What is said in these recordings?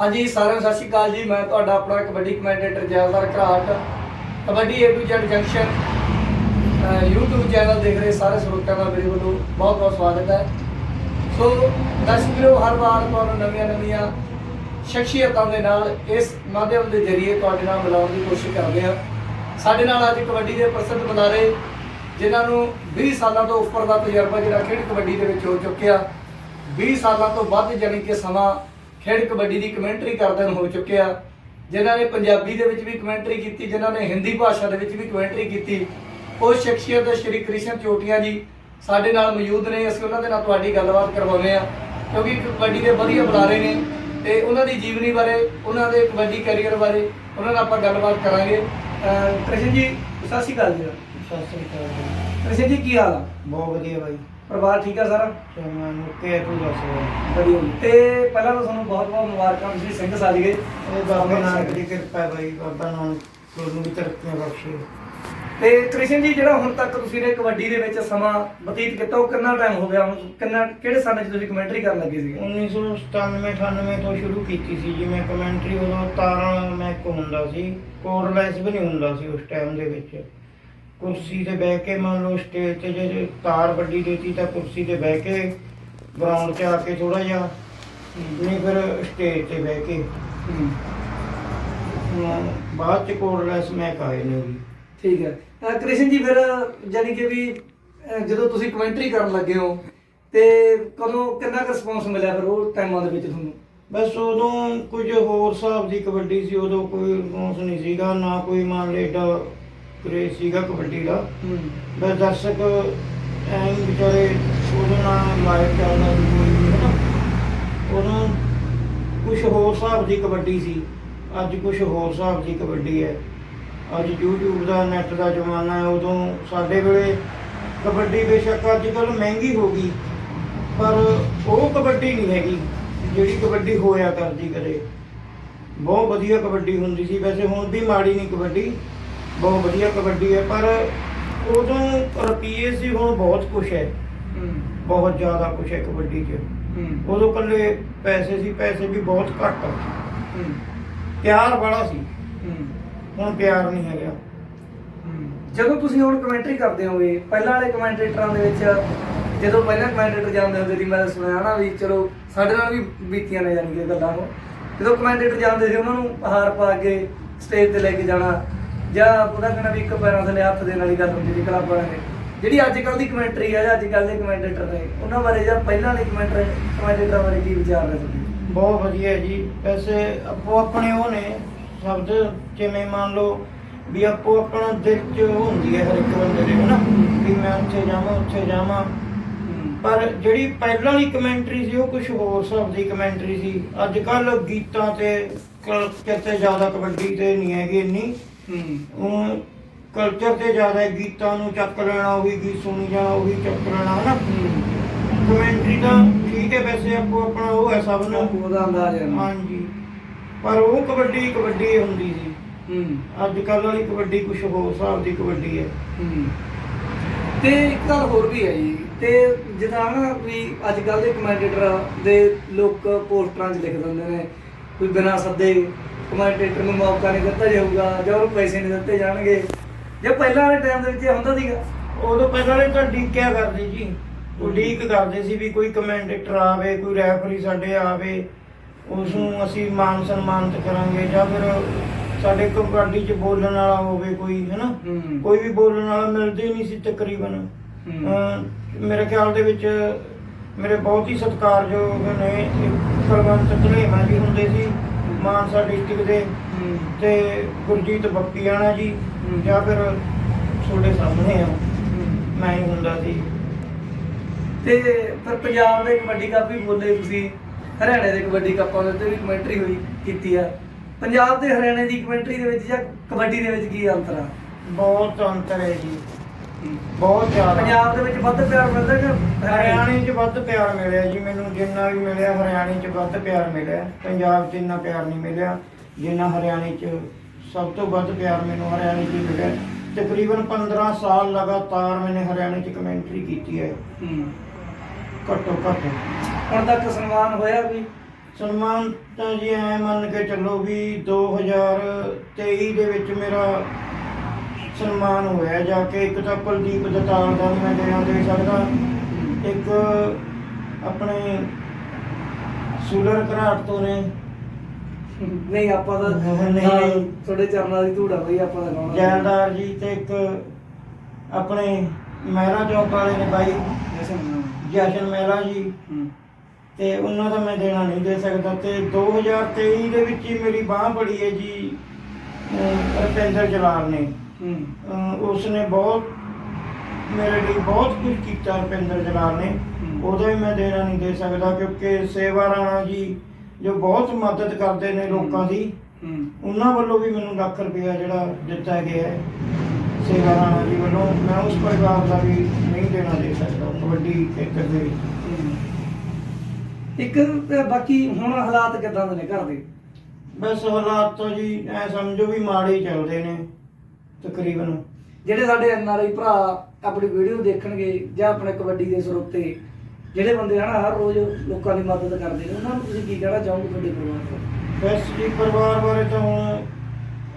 ਹਾਂਜੀ, ਸਾਰਿਆਂ ਨੂੰ ਸਤਿ ਸ਼੍ਰੀ ਅਕਾਲ ਜੀ। ਮੈਂ ਤੁਹਾਡਾ ਆਪਣਾ kabaddi commentator Jaildar Gharat. Kabaddi A to Z junction uh, YouTube channel ਦੇਖ ਰਹੇ ਸਾਰੇ ਸਰੋਤਿਆਂ ਦਾ ਮੇਰੇ ਵੱਲੋਂ ਬਹੁਤ ਬਹੁਤ ਸਵਾਗਤ ਹੈ। ਸੋ, ਦਰਸ਼ਕ ਵੀਰੋ, ਹਰ ਵਾਰ ਤੁਹਾਨੂੰ ਨਵੀਆਂ ਨਵੀਆਂ ਸ਼ਖਸੀਅਤਾਂ ਦੇ ਨਾਲ ਇਸ ਮਾਧਿਅਮ ਦੇ ਜ਼ਰੀਏ ਤੁਹਾਡੇ ਨਾਲ ਮਿਲਾਉਣ ਦੀ ਕੋਸ਼ਿਸ਼ ਕਰਦੇ ਹਾਂ। ਸਾਡੇ ਨਾਲ ਅੱਜ ਕਬੱਡੀ ਦੇ ਪ੍ਰਸਿੱਧ ਬੁਲਾਰੇ, ਜਿਨ੍ਹਾਂ ਨੂੰ 20 ਸਾਲਾਂ ਤੋਂ ਉੱਪਰ ਦਾ ਤਜਰਬਾ ਜਿਹੜਾ ਖੇਡ ਕਬੱਡੀ ਦੇ ਵਿੱਚ ਹੋ ਚੁੱਕਿਆ 20 ਸਾਲਾਂ ਤੋਂ ਵੱਧ ਜਾਣੀ ਕਿ ਸਮਾਂ ਖੇਡ ਕਬੱਡੀ ਦੀ ਕਮੈਂਟਰੀ ਕਰਦੇ ਨੂੰ ਹੋ ਚੁੱਕਿਆ। ਜਿਨ੍ਹਾਂ ਨੇ ਪੰਜਾਬੀ ਦੇ ਵਿੱਚ ਵੀ ਕਮੈਂਟਰੀ ਕੀਤੀ ਜਿਨ੍ਹਾਂ ਨੇ ਹਿੰਦੀ ਭਾਸ਼ਾ ਦੇ ਵਿੱਚ ਵੀ ਕਮੈਂਟਰੀ ਕੀਤੀ ਉਹ ਸ਼ਖਸੀਅਤ ਸ਼੍ਰੀ ਕ੍ਰਿਸ਼ਨ ਚੋਟੀਆਂ ਜੀ ਸਾਡੇ ਨਾਲ ਮੌਜੂਦ ਨੇ। ਅਸੀਂ ਉਹਨਾਂ ਦੇ ਨਾਲ ਤੁਹਾਡੀ ਗੱਲਬਾਤ ਕਰਵਾਉਂਦੇ ਆ ਕਿਉਂਕਿ ਕਬੱਡੀ ਦੇ ਵਧੀਆ ਬੁਲਾਰੇ ਨੇ ਤੇ ਉਹਨਾਂ ਦੀ ਜੀਵਨੀ ਬਾਰੇ ਉਹਨਾਂ ਦੇ ਕਬੱਡੀ ਕੈਰੀਅਰ ਬਾਰੇ ਉਹਨਾਂ ਨਾਲ ਆਪਾਂ ਗੱਲਬਾਤ ਕਰਾਂਗੇ। ਕ੍ਰਿਸ਼ਨ ਜੀ ਸਤਿ ਸ਼੍ਰੀ ਅਕਾਲ ਜੀ। ਸਤਿ ਸ੍ਰੀ ਅਕਾਲ ਜੀ। ਕ੍ਰਿਸ਼ਨ ਜੀ ਕੀ ਹਾਲ ਆ? ਬਹੁਤ ਵਧੀਆ ਬਾਈ। ਪਰਿਵਾਰ ਠੀਕ ਆ ਸਾਰਾ? ਮੁੱਕੇ ਤੂੰ ਦੱਸ ਵਧੀਆ ਜੀ। ਤੇ ਪਹਿਲਾਂ ਤਾਂ ਤੁਹਾਨੂੰ ਬਹੁਤ ਬਹੁਤ ਮੁਬਾਰਕਾਂ ਤੁਸੀਂ ਸਿੰਘ ਸਾਜੀਏ ਇਹ ਬਾਬੇ ਨਾਨਕ ਦੀ ਕਿਰਪਾ ਹੈ ਬਾਈ ਬਾਬਾ ਨਾਨਕ ਤੁਹਾਨੂੰ ਵੀ ਤਰੱਕੀਆਂ ਬਖਸ਼ੇ। ਤੇ ਕ੍ਰਿਸ਼ਨ ਜੀ ਜਿਹੜਾ ਹੁਣ ਤੱਕ ਤੁਸੀਂ ਨੇ ਕਬੱਡੀ ਦੇ ਵਿੱਚ ਸਮਾਂ ਬਤੀਤ ਕੀਤਾ ਉਹ ਕਿੰਨਾ ਟਾਈਮ ਹੋ ਗਿਆ? ਹੁਣ ਕਿੰਨਾ ਕਿਹੜੇ ਸਾਲ 'ਚ ਤੁਸੀਂ ਕਮੈਂਟਰੀ ਕਰਨ ਲੱਗੇ ਸੀਗੇ? 1997 98 ਤੋਂ ਸ਼ੁਰੂ ਕੀਤੀ ਸੀ ਜੀ ਮੈਂ ਕਮੈਂਟਰੀ ਉਦੋਂ ਤਾਰਾਂ ਮੈਂ ਇੱਕ ਹੁੰਦਾ ਸੀ ਕੋਰਡਲੈਸ ਵੀ ਨਹੀਂ ਹੁੰਦਾ ਸੀ ਉਸ ਟਾਈਮ ਦੇ ਵਿੱਚ। ਕੁਰਸੀ ਤੇ ਬਹਿ ਕੇ ਮੰਨ ਲਓ ਸਟੇਜ ਤੇ ਜੇ ਤਾਰ ਵੱਡੀ ਦੇਤੀ ਤਾਂ ਕੁਰਸੀ ਤੇ ਬਹਿ ਕੇ ਗਰਾਊਂਡ 'ਚ ਆ ਕੇ ਥੋੜਾ ਜਿਹਾ ਨਹੀਂ ਫਿਰ ਸਟੇਜ ਤੇ ਬਹਿ ਕੇ। ਬਾਅਦ ਚ ਕੋਰਡਲੈਸ ਮੈਂ ਕਾਏ ਨੇ ਜੀ ਠੀਕ ਹੈ। ਅਹ ਕ੍ਰਿਸ਼ਨ ਜੀ ਫਿਰ ਜਾਨੀ ਕਿ ਵੀ ਅਹ ਜਦੋਂ ਤੁਸੀਂ ਕਮੈਂਟਰੀ ਕਰਨ ਲੱਗੇ ਹੋ ਤੇ ਕਦੋਂ ਕਿੰਨਾ ਕੁ ਰਿਸਪੌਂਸ ਮਿਲਿਆ ਫਿਰ ਉਹ ਟਾਈਮਾਂ ਦੇ ਵਿੱਚ ਤੁਹਾਨੂੰ? ਬਸ ਉਦੋਂ ਕੁਝ ਹੋਰ ਹਿਸਾਬ ਦੀ ਕਬੱਡੀ ਸੀ ਉਦੋਂ ਕੋਈ ਰਿਸਪੌਂਸ ਨਹੀਂ ਸੀਗਾ ਨਾ ਕੋਈ ਮੰਨ ਲੈ ਏਡਾ ਕ੍ਰੇਜ਼ ਸੀਗਾ ਕਬੱਡੀ ਦਾ। ਬਸ ਦਰਸ਼ਕ ਐਂ ਵਿਚਾਰੇ ਉਦੋਂ ਨਾ ਲਾਈਵ ਚੱਲਦਾ ਸੀ ਕੋਈ ਹਨਾ? ਉਦੋਂ ਕੁਝ ਹੋਰ ਹਿਸਾਬ ਦੀ ਕਬੱਡੀ ਸੀ। ਅੱਜ ਕੁਝ ਹੋਰ ਹਿਸਾਬ ਦੀ ਕਬੱਡੀ ਹੈ। ਅੱਜ YouTube ਦਾ ਨੈਟ ਦਾ ਜ਼ਮਾਨਾ ਹੈ। ਉਦੋਂ ਸਾਡੇ ਵੇਲੇ ਕਬੱਡੀ ਬੇਸ਼ੱਕ ਅੱਜ ਕੱਲ ਮਹਿੰਗੀ ਹੋ ਗਈ। ਪਰ ਉਹ ਕਬੱਡੀ ਨਹੀਂ ਹੈਗੀ ਜਿਹੜੀ ਕਬੱਡੀ ਹੋਇਆ ਕਰਦੀ ਕਦੇ। ਬਹੁਤ ਵਧੀਆ ਕਬੱਡੀ ਹੁੰਦੀ ਸੀ। ਵੈਸੇ ਹੁਣ ਵੀ ਮਾੜੀ ਨਹੀਂ ਕਬੱਡੀ। ਬਹੁਤ ਵਧੀਆ ਕਬੱਡੀ ਹੈ ਪਰ ਉਦੋਂ ਰੁਪਈਏ ਸੀ ਹੁਣ ਬਹੁਤ ਕੁਝ ਹੈ। ਬਹੁਤ ਜ਼ਿਆਦਾ ਕੁਝ ਹੈ ਕਬੱਡੀ 'ਚ। ਉਦੋਂ ਕੱਲੇ ਪੈਸੇ ਸੀ ਪੈਸੇ ਵੀ ਬਹੁਤ ਘੱਟ। ਪਿਆਰ ਬੜਾ ਸੀ। ਹੁਣ ਪਿਆਰ ਨਹੀਂ ਹੈਗਾ। ਜਦੋਂ ਤੁਸੀਂ ਹੁਣ ਕਮੈਂਟਰੀ ਕਰਦੇ ਹੋਗੇ ਪਹਿਲਾਂ ਵਾਲੇ ਕਮੈਂਟੇਟਰਾਂ ਦੇ ਵਿੱਚ ਜਦੋਂ ਪਹਿਲਾਂ ਕਮੈਂਟੇਟਰ ਜਾਂਦੇ ਹੁੰਦੇ ਸੀ ਮੈਂ ਸੁਣਿਆ ਨਾ ਵੀ ਚਲੋ ਸਾਡੇ ਨਾਲ ਵੀ ਬੀਤੀਆਂ ਨੇ ਕਿ ਗੱਲਾਂ ਉਹ। ਜਦੋਂ ਕਮੈਂਟੇਟਰ ਜਾਂਦੇ ਸੀ ਉਹਨਾਂ ਨੂੰ ਹਾਰ ਪਾ ਕੇ ਸਟੇਜ ਤੇ ਲੈ ਕੇ ਜਾਣਾ ਜਾਂ ਉਹਦਾ ਕਹਿਣਾ ਵੀ ਇੱਕ ਪੈਰਾਂ ਥੱਲੇ ਹੱਥ ਦੇਣ ਵਾਲੀ ਗੱਲ ਹੁੰਦੀ ਸੀ ਕਲੱਬਾਂ ਜਿਹੜੀ ਅੱਜ ਕੱਲ ਦੀ ਕਮੈਂਟਰੀ ਆ ਜਾਂ ਅੱਜ ਕੱਲ ਦੇ ਕਮੈਂਟੇਟਰ ਨੇ ਉਹਨਾਂ ਬਾਰੇ ਜਾਂ ਪਹਿਲਾਂ ਵਾਲੇ ਕਮੈਂਟਰ ਕਮੈਂਟੇਟਰਾਂ ਬਾਰੇ ਕੀ ਵਿਚਾਰ ਨੇ ਤੁਹਾਡੇ? ਬਹੁਤ ਵਧੀਆ ਜੀ। ਵੈਸੇ ਆਪੋ ਆਪਣੇ ਉਹ ਨੇ ਸ਼ਬਦ ਜਿਵੇਂ ਮੰਨ ਲਓ ਵੀ ਆਪੋ ਆਪਣਾ ਦਿਲ 'ਚ ਹੁੰਦੀ ਹੈ ਹਰ ਇੱਕ ਬੰਦੇ ਦੇ ਹਨਾ? ਵੀ ਮੈਂ ਉੱਥੇ ਜਾਵਾਂ ਉੱਥੇ ਜਾਵਾਂ। ਪਰ ਜਿਹੜੀ ਪਹਿਲਾਂ ਵਾਲੀ ਕਮੈਂਟਰੀ ਸੀ ਉਹ ਕੁਝ ਹੋਰ ਹਿਸਾਬ ਦੀ ਕਮੈਂਟਰੀ ਸੀ। ਅੱਜ ਕੱਲ ਗੀਤਾਂ ਤੇ ਕਲਚਰ ਤੇ ਜ਼ਿਆਦਾ ਕਬੱਡੀ ਤੇ ਨਹੀਂ ਹੈਗੀ ਇੰਨੀ। ਹੁਣ ਕਲਚਰ ਤੇ ਜ਼ਿਆਦਾ ਹੈ, ਗੀਤਾਂ ਨੂੰ ਚੱਕ ਲੈਣਾ ਉਹੀ ਗੀਤ ਸੁਣੀ ਜਾਣਾ ਉਹੀ ਚੱਕ ਲੈਣਾ ਹਨਾ? ਕਮੈਂਟਰੀ ਤਾਂ ਠੀਕ ਹੈ ਵੈਸੇ ਆਪੋ ਆਪਣਾ ਉਹ ਹੈ ਸਭ ਨੂੰ ਉਹਦਾ ਅੰਦਾਜ਼ ਹੈ ਹਾਂਜੀ। ਪਰ ਉਹ ਕਬੱਡੀ ਕਬੱਡੀ ਹੁੰਦੀ ਸੀ। ਹਮ ਅੱਜ ਕੱਲ ਵਾਲੀ ਕਬੱਡੀ ਕੁਝ ਹੋਰ ਹਿਸਾਬ ਦੀ ਕਬੱਡੀ ਹੈ। ਹਮ। ਤੇ ਇੱਕ ਗੱਲ ਹੋਰ ਵੀ ਹੈ ਜੀ ਤੇ ਜਿੱਦਾਂ ਨਾ ਵੀ ਅੱਜ ਕੱਲ ਦੇ ਕਮੈਂਟੇਟਰ ਦੇ ਲੋਕ ਪੋਸਟਰਾਂ 'ਚ ਲਿਖ ਦਿੰਦੇ ਨੇ ਕੋਈ ਬਿਨਾਂ ਸੱਦੇ ਕਮੈਂਟੇਟਰ ਨੂੰ ਮੌਕਾ ਨਹੀਂ ਦਿੱਤਾ ਜਾਊਗਾ ਜਾਂ ਉਹਨੂੰ ਪੈਸੇ ਨਹੀਂ ਦਿੱਤੇ ਜਾਣਗੇ। ਜੇ ਪਹਿਲਾਂ ਵਾਲੇ ਟਾਈਮ ਦੇ ਵਿੱਚ ਇਹ ਹੁੰਦਾ ਸੀਗਾ। ਉਦੋਂ ਪਹਿਲਾਂ ਵਾਲੇ ਤਾਂ ਡੀਕਿਆ ਕਰਦੇ ਜੀ। ਉਹ ਲੀਕ ਕਰਦੇ ਸੀ ਵੀ ਕੋਈ ਕਮੈਂਟੇਟਰ ਆਵੇ ਕੋਈ ਰੈਫਰੀ ਸਾਡੇ ਆਵੇ। ਉਸ ਨੂੰ ਅਸੀਂ ਮਾਨ ਸਨਮਾਨਿਤ ਕਰਾਂਗੇ ਜਾਂ ਫਿਰ ਸਾਡੇ ਕਬੱਡੀ 'ਚ ਬੋਲਣ ਵਾਲਾ ਹੋਵੇ ਕੋਈ ਹੈਨਾ? ਹੂੰ। ਕੋਈ ਵੀ ਬੋਲਣ ਵਾਲਾ ਮਿਲਦੇ ਨਹੀਂ ਸੀ ਤਕਰੀਬਨ। ਹੂੰ। ਅਹ ਮੇਰੇ ਖਿਆਲ ਦੇ ਵਿੱਚ ਮੇਰੇ ਬਹੁਤ ਹੀ ਸਤਿਕਾਰਯੋਗ ਨੇ ਇੱਕ ਕੁਲਵੰਤ ਧਨੇਮਾ ਜੀ ਹੁੰਦੇ ਸੀ। ਮਾਨਸਾ ਡਿਸਟ੍ਰਿਕਟ ਦੇ ਹੂੰ। ਤੇ ਗੁਰਜੀਤ ਬੱਪੀਆਣਾ ਜੀ ਹੂੰ। ਜਾਂ ਫਿਰ ਤੁਹਾਡੇ ਸਾਹਮਣੇ ਆ ਹੂੰ। ਮੈਂ ਹੀ ਹੁੰਦਾ ਸੀ ਤੇ ਫਿਰ ਪੰਜਾਬ ਦੇ ਕਬੱਡੀ ਕੱਪ ਵੀ ਬੋਲੇ ਤੁਸੀਂ ਹਰਿਆਣੇ ਦੇ ਕਬੱਡੀ ਕੱਪਾਂ ਦੇ ਉੱਤੇ ਵੀ ਕਮੈਂਟਰੀ ਹੋਈ ਕੀਤੀ ਆ ਪੰਜਾਬ ਤੇ ਹਰਿਆਣੇ ਦੀ ਕਮੈਂਟਰੀ ਦੇ ਵਿੱਚ ਜਾਂ ਕਬੱਡੀ ਦੇ ਵਿੱਚ ਕੀ ਅੰਤਰ ਆ ਬਹੁਤ ਅੰਤਰ ਹੈ ਜੀ ਬਹੁਤ ਜ਼ਿਆਦਾ। ਪੰਜਾਬ ਦੇ ਵਿੱਚ ਵੱਧ ਪਿਆਰ ਮਿਲਦਾ ਕਿ ਹਰਿਆਣੇ? 'ਚ ਵੱਧ ਪਿਆਰ ਮਿਲਿਆ ਜੀ ਮੈਨੂੰ ਜਿੰਨਾ ਵੀ ਮਿਲਿਆ ਹਰਿਆਣੇ 'ਚ ਵੱਧ ਪਿਆਰ ਮਿਲਿਆ। ਪੰਜਾਬ 'ਚ ਇੰਨਾ ਪਿਆਰ ਨਹੀਂ ਮਿਲਿਆ ਜਿੰਨਾ ਹਰਿਆਣੇ 'ਚ ਸਭ ਤੋਂ ਵੱਧ ਪਿਆਰ ਮੈਨੂੰ ਹਰਿਆਣੇ 'ਚ ਹੀ ਮਿਲਿਆ। ਤਕਰੀਬਨ 15 ਸਾਲ ਲਗਾਤਾਰ ਮੈंने ਹਰਿਆਣੇ 'ਚ ਕਮੈਂਟਰੀ ਕੀਤੀ ਹੈ। ਹੂੰ। ਘੱਟੋ ਘੱਟ। ਹੁਣ ਤੱਕ ਸਨਮਾਨ ਹੋਇਆ ਵੀ ਸਨਮਾਨ ਤਾਂ ਜੀ ਐ ਮੰਨ ਕੇ ਚੱਲੋ ਵੀ 2023 ਦੇ ਵਿੱਚ ਮੇਰਾ ਸਨਮਾਨ ਹੋਇਆ ਜਾ ਕੇ ਇੱਕ ਤਾਂ ਕੁਲਦੀਪ ਦਤਾਲ ਦਾ ਮੈਂ ਦੇਣਾ ਦੇ ਸਕਦਾ। ਇੱਕ ਆਪਣੇ ਸੂਲਰ ਘਰਾਟ ਤੋਂ ਨੇ। ਨਹੀਂ ਆਪਾਂ ਤਾਂ ਨਹੀਂ, ਤੁਹਾਡੇ ਚਰਨਾਂ ਦੀ ਧੂੜਾ ਬਈ ਆਪਾਂ ਦਾ ਗਾਉਣਾ ਜੈਲਦਾਰ ਜੀ ਤੇ ਇੱਕ ਆਪਣੇ ਮਹਿਰਾ ਚੌਕ ਵਾਲੇ ਨੇ ਬਾਈ। ਜਸ਼ਨ ਮਹਿਰਾ। ਜੀ। ਤੇ ਉਹਨਾਂ ਦਾ ਮੈਂ ਦੇਣਾ ਨਹੀਂ ਦੇ ਸਕਦਾ। ਤੇ 2023 ਦੇ ਵਿੱਚ ਹੀ ਮੇਰੀ ਬਾਹ ਪੜੀ ਹੈ ਜੀ ਰੁਪਿੰਦਰ ਜਲਾਲ ਨੇ। ਹੂੰ। ਅਹ ਉਸਨੇ ਬਹੁਤ ਮੇਰੇ ਲਈ ਬਹੁਤ ਕੁਝ ਕੀਤਾ ਰੁਪਿੰਦਰ ਜਲਾਲ ਨੇ। ਉਹਦਾ ਵੀ ਮੈਂ ਦੇਣਾ ਨਹੀਂ ਦੇ ਸਕਦਾ ਕਿਉਂਕਿ ਸੇਵਾ ਰਾਣਾ ਜੀ ਜੋ ਬਹੁਤ ਮਦਦ ਕਰਦੇ ਨੇ ਲੋਕਾਂ ਦੀ ਉਹਨਾਂ ਵੱਲੋਂ ਵੀ ਮੈਨੂੰ ਲੱਖ ਰੁਪਇਆ ਜਿਹੜਾ ਦਿੱਤਾ ਗਿਆ ਹੈ। ਸੇਵਾ ਰਾਣਾ ਜੀ ਵੱਲੋਂ ਮੈਂ ਉਸ ਪਰਿਵਾਰ ਦਾ ਵੀ ਨਹੀਂ ਦੇਣਾ ਦੇ ਸਕਦਾ ਕਬੱਡੀ ਖੇਤਰ ਦੇ ਵਿੱਚ। ਇੱਕ ਬਾਕੀ ਹੁਣ ਹਾਲਾਤ ਕਿਦਾਂ ਦੇ ਨੇ ਘਰ ਦੇ? ਬਸ ਹਾਲਾਤ ਤਾਂ ਜੀ ਐ ਸਮਝੋ ਵੀ ਮਾੜੇ ਚੱਲਦੇ ਨੇ। ਤਕਰੀਬਨ। ਜਿਹੜੇ ਸਾਡੇ ਐਨਆਰਆਈ ਭਰਾ ਆਪਣੀ ਵੀਡੀਓ ਦੇਖਣਗੇ ਜਾਂ ਆਪਣੇ ਕਬੱਡੀ ਦੇ ਸਰੋਤੇ ਜਿਹੜੇ ਬੰਦੇ ਹਨਾ ਹਰ ਰੋਜ਼ ਲੋਕਾਂ ਦੀ ਮਦਦ ਕਰਦੇ ਨੇ ਉਹਨਾਂ ਨੂੰ ਤੁਸੀਂ ਕੀ ਕਹਿਣਾ ਚਾਹੋਗੇ ਤੁਹਾਡੇ ਪਰਿਵਾਰ ਤੋਂ? ਬਸ ਜੀ ਪਰਿਵਾਰ ਬਾਰੇ ਤਾਂ ਹੁਣ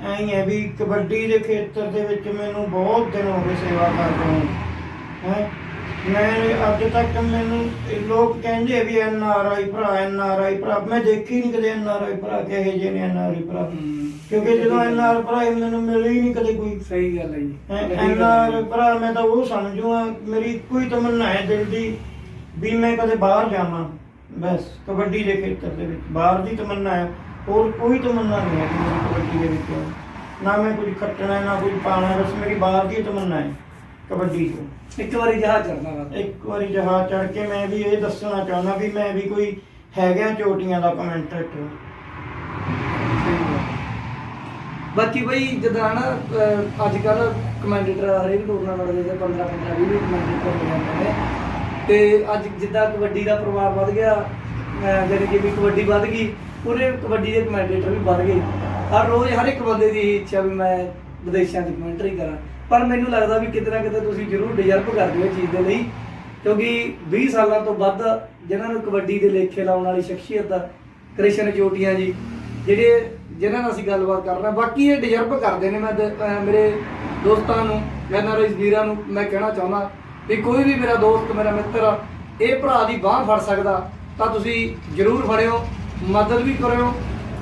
ਐਂ ਹੀ ਵੀ ਕਬੱਡੀ ਦੇ ਖੇਤਰ ਦੇ ਵਿੱਚ ਮੈਨੂੰ ਬਹੁਤ ਦਿਨ ਹੋ ਗਏ ਸੇਵਾ ਕਰਦੇ ਨੂੰ ਹੈ। ਮੈਂ ਅੱਜ ਤੱਕ ਮੈਨੂੰ ਲੋਕ ਕਹਿੰਦੇ ਵੀ ਐਨ ਆਰ ਆਈ ਭਰਾ ਐਨ ਆਰ ਆਈ ਭਰਾ ਮੈਂ ਦੇਖੀ ਨਹੀਂ ਕਦੇ ਐਨ ਆਰ ਆਈ ਭਰਾ ਕਿਹੇ ਜਿਹੇ ਨੇ ਐਨ ਆਰ ਆਈ ਭਰਾ। ਕਿਉਂਕਿ ਜਦੋਂ ਐਨ ਆਰ ਭਰਾ ਹੀ ਮੈਨੂੰ ਮਿਲੇ ਹੀ ਨਹੀਂ ਕਦੇ ਕੋਈ। ਸਹੀ ਗੱਲ ਹੈ ਜੀ। ਐਨ ਆਰ ਭਰਾ ਮੈਂ ਤਾਂ ਉਹ ਸਮਝੂਆ ਮੇਰੀ ਕੋਈ ਤਮੰਨਾ ਹੈ ਦਿਲ ਦੀ ਵੀ ਮੈਂ ਕਦੇ ਬਾਹਰ ਜਾਵਾਂ। ਬਸ ਕਬੱਡੀ ਦੇ ਖੇਤਰ ਦੇ ਵਿੱਚ। ਬਾਹਰ ਦੀ ਤਮੰਨਾ ਹੈ ਹੋਰ ਕੋਈ ਤਮੰਨਾ ਨਹੀਂ ਹੈ ਕਬੱਡੀ ਦੇ ਵਿੱਚ। ਨਾ ਮੈਂ ਕੁਝ ਖੱਟਣਾ ਨਾ ਕੁਝ ਪਾਣਾ ਬਸ ਮੇਰੀ ਬਾਹਰ ਦੀ ਤਮੰਨਾ ਹੈ ਕਬੱਡੀ ਤੋਂ। ਇੱਕ ਵਾਰੀ ਜਹਾਜ਼ ਚੜਨਾ ਵਾ। ਇੱਕ ਵਾਰੀ ਜਹਾਜ਼ ਚੜ ਕੇ ਮੈਂ ਵੀ ਇਹ ਦੱਸਣਾ ਚਾਹੁੰਦਾ ਵੀ ਮੈਂ ਵੀ ਕੋਈ ਹੈਗਾ ਚੋਟੀਆਂ ਦਾ ਕਮੈਂਟੇਟਰ ਬਾਕੀ ਬਈ ਜਿੱਦਾਂ ਨਾ ਅੱਜ ਕੱਲ ਕਮੈਂਡੇਟਰ ਹਰੇਕ ਟੂਰਨਾਮੈਂਟ ਦੇ 15 15 20 ਕਮੈਂਡੇਟਰ ਹੋ ਜਾਂਦੇ ਨੇ ਤੇ ਅੱਜ ਜਿੱਦਾਂ ਕਬੱਡੀ ਦਾ ਪ੍ਰਭਾਵ ਵੱਧ ਗਿਆ, ਅਹ, ਜਾਣੀ ਕਿ ਵੀ ਕਬੱਡੀ ਵੱਧ ਗਈ ਪੂਰੇ ਕਬੱਡੀ ਦੇ ਕਮੈਂਡੇਟਰ ਵੀ ਵੱਧ ਗਏ। ਹਰ ਰੋਜ਼ ਹਰ ਇੱਕ ਬੰਦੇ ਦੀ ਇਹੀ ਇੱਛਾ ਵੀ ਮੈਂ ਵਿਦੇਸ਼ਾਂ 'ਚ ਕਮੈਂਟਰੀ ਕਰਾਂ। ਪਰ ਮੈਨੂੰ ਲੱਗਦਾ ਵੀ ਕਿਤੇ ਨਾ ਕਿਤੇ ਤੁਸੀਂ ਜ਼ਰੂਰ ਡਿਜ਼ਰਵ ਕਰਦੇ ਹੋ ਇਹ ਚੀਜ਼ ਦੇ ਲਈ, ਕਿਉਂਕਿ 20 ਸਾਲਾਂ ਤੋਂ ਵੱਧ ਜਿਨ੍ਹਾਂ ਨੂੰ ਕਬੱਡੀ ਦੇ ਲੇਖੇ ਲਾਉਣ ਵਾਲੀ ਸ਼ਖਸੀਅਤ ਆ, ਕ੍ਰਿਸ਼ਨ ਚੋਟੀਆਂ ਜੀ, ਜਿਹੜੇ ਜਿਨ੍ਹਾਂ ਨਾਲ ਅਸੀਂ ਗੱਲਬਾਤ ਕਰ ਰਹੇ ਹਾਂ। ਬਾਕੀ ਇਹ ਡਿਜ਼ਰਵ ਕਰਦੇ ਨੇ ਮੈਂ ਦ- ਅਹ, ਮੇਰੇ ਦੋਸਤਾਂ ਨੂੰ ਐਨਆਰਆਈ ਵੀਰਾਂ ਨੂੰ ਮੈਂ ਕਹਿਣਾ ਚਾਹੁੰਦਾ ਵੀ ਕੋਈ ਵੀ ਮੇਰਾ ਦੋਸਤ, ਮੇਰਾ ਮਿੱਤਰ ਇਹ ਭਰਾ ਦੀ ਬਾਹ ਫੜ ਸਕਦਾ, ਤਾਂ ਤੁਸੀਂ ਜ਼ਰੂਰ ਫੜਿਓ, ਮਦਦ ਵੀ ਕਰਿਓ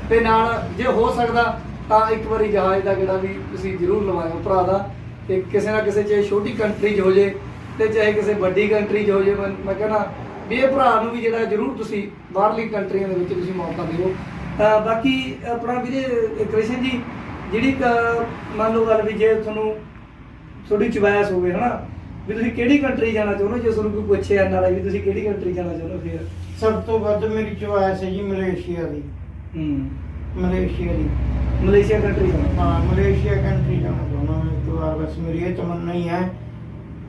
ਤੇ ਨਾਲ ਜੇ ਹੋ ਸਕਦਾ ਤਾਂ ਇੱਕ ਵਾਰੀ ਜਹਾਜ਼ ਦਾ ਜਿਹੜਾ ਵੀ ਤੁਸੀਂ ਜ਼ਰੂਰ ਲਵਾਇਓ ਭਰਾ ਦਾ ਤੇ ਕਿਸੇ ਨਾ ਕਿਸੇ ਚਾਹੇ ਛੋਟੀ ਕੰਟਰੀ 'ਚ ਹੋ ਜੇ ਤੇ ਚਾਹੇ ਕਿਸੇ ਵੱਡੀ ਕੰਟਰੀ 'ਚ ਹੋ ਜੇ, ਮੈਂ ਮੈਂ ਕਹਿੰਦਾ ਵੀ ਇਹ ਭਰਾ ਨੂੰ ਵੀ ਜਿਹੜਾ ਜ਼ਰੂਰ ਤੁਸੀਂ ਬਾਹਰਲੀ ਕੰਟਰੀਆਂ ਦੇ ਵਿੱਚ ਤੁਸੀਂ ਮੌਕਾ ਦਿਓ। ਬਾਕੀ ਆਪਣਾ ਵੀਰੇ ਕ੍ਰਿਸ਼ਨ ਜੀ ਜਿਹੜੀ ਮੰਨ ਲਓ ਗੱਲ ਵੀ ਜੇ ਤੁਹਾਨੂੰ ਤੁਹਾਡੀ ਚੁਆਇਸ ਹੋਵੇ ਹਨਾ ਵੀ ਤੁਸੀਂ ਕਿਹੜੀ ਕੰਟਰੀ ਜਾਣਾ ਚਾਹੁੰਦੇ ਹੋ? ਜੇ ਤੁਹਾਨੂੰ ਕੋਈ ਪੁੱਛੇ ਐਨ ਵੀ ਤੁਸੀਂ ਕਿਹੜੀ ਕੰਟਰੀ ਜਾਣਾ ਚਾਹੁੰਦੇ ਹੋ ਫਿਰ? ਸਭ ਤੋਂ ਵੱਧ ਮੇਰੀ ਚੁਆਇਸ ਹੈ ਜੀ ਮਲੇਸ਼ੀਆ ਦੀ। ਹੂੰ। ਮਲੇਸ਼ੀਆ ਦੀ। ਮਲੇਸ਼ੀਆ ਕੰਟਰੀ ਜਾਣਾ। ਹਾਂ ਮਲੇਸ਼ੀਆ ਕੰਟਰੀ ਜਾਣਾ ਚਾਹੁੰਦਾ ਮੈਂ ਇੱਕ ਵਾਰ ਬਸ ਮੇਰੀ ਇਹ ਤਮੰਨਾ ਹੀ ਹੈ